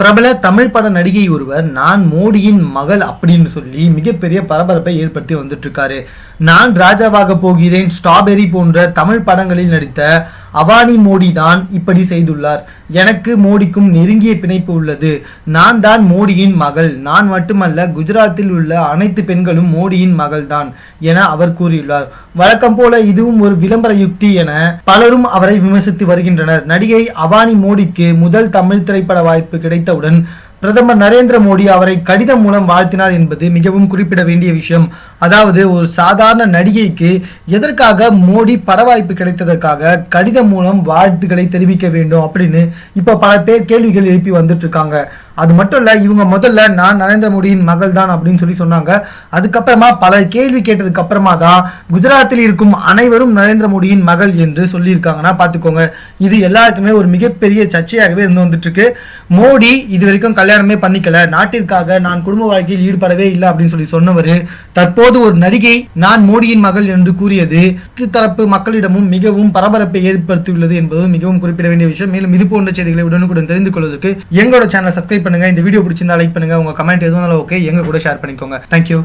பிரபல தமிழ் பட நடிகை ஒருவர் நான் மோடியின் மகள் அப்படின்னு சொல்லி மிகப்பெரிய பரபரப்பை ஏற்படுத்தி வந்துட்டு இருக்காரு நான் ராஜாவாக போகிறேன் ஸ்ட்ராபெரி போன்ற தமிழ் படங்களில் நடித்த அவானி மோடி தான் இப்படி செய்துள்ளார். எனக்கு மோடிக்கும் நெருங்கிய பிணைப்பு உள்ளது. நான் தான் மோடியின் மகள். நான் மட்டுமல்ல குஜராத்தில் உள்ள அனைத்து பெண்களும் மோடியின் மகள் தான் என அவர் கூறியுள்ளார். வழக்கம் போல இதுவும் ஒரு விளம்பர யுக்தி என பலரும் அவரை விமர்சித்து வருகின்றனர். நடிகை அவானி மோடிக்கு முதல் தமிழ் திரைப்பட வாய்ப்பு கிடைத்தவுடன் பிரதமர் நரேந்திர மோடி அவரை கடிதம் மூலம் வாழ்த்தினார் என்பது மிகவும் குறிப்பிட வேண்டிய விஷயம். அதாவது ஒரு சாதாரண நடிகைக்கு எதற்காக மோடி பரவாய்ப்பு கிடைத்ததற்காக கடிதம் மூலம் வாழ்த்துக்களை தெரிவிக்க வேண்டும் அப்படின்னு இப்ப பல பேர் கேள்விகள் எழுப்பி வந்துட்டு இருக்காங்க. அது மட்டும் இல்லை இவங்க முதல்ல நான் நரேந்திர மோடியின் மகள் தான் அப்படின்னு சொல்லி சொன்னாங்க. அதுக்கப்புறமா பல கேள்வி கேட்டதுக்கு அப்புறமா தான் குஜராத்தில் இருக்கும் அனைவரும் நரேந்திர மோடியின் மகள் என்று சொல்லியிருக்காங்கன்னா பார்த்துக்கோங்க. இது எல்லாருக்குமே ஒரு மிகப்பெரிய சர்ச்சையாகவே இருந்து வந்துட்டு இருக்கு மோடி இது வரைக்கும் கல்யாணமே பண்ணிக்கல. நாட்டிற்காக நான் குடும்ப வாழ்க்கையில் ஈடுபடவே இல்லை அப்படின்னு சொல்லி சொன்னவர் தற்போது ஒரு நடிகை நான் மோடியின் மகள் என்று கூறியது தரப்பு மக்களிடமும் மிகவும் பரபரப்பை ஏற்படுத்தியுள்ளது என்பது மிகவும் குறிப்பிட வேண்டிய விஷயம். மேலும் இது போன்ற செய்திகளை உடனுக்குடன் தெரிந்து கொள்வதற்கு எங்களோட சேனலை சப்ஸ்கிரைப் பண்ணுங்க. இந்த வீடியோ பிடிச்சிருந்தா லைக் பண்ணுங்க. உங்க கமெண்ட் எதுவும் ஓகே எங்க கூட ஷேர் பண்ணிக்கோங்க. தேங்க்யூ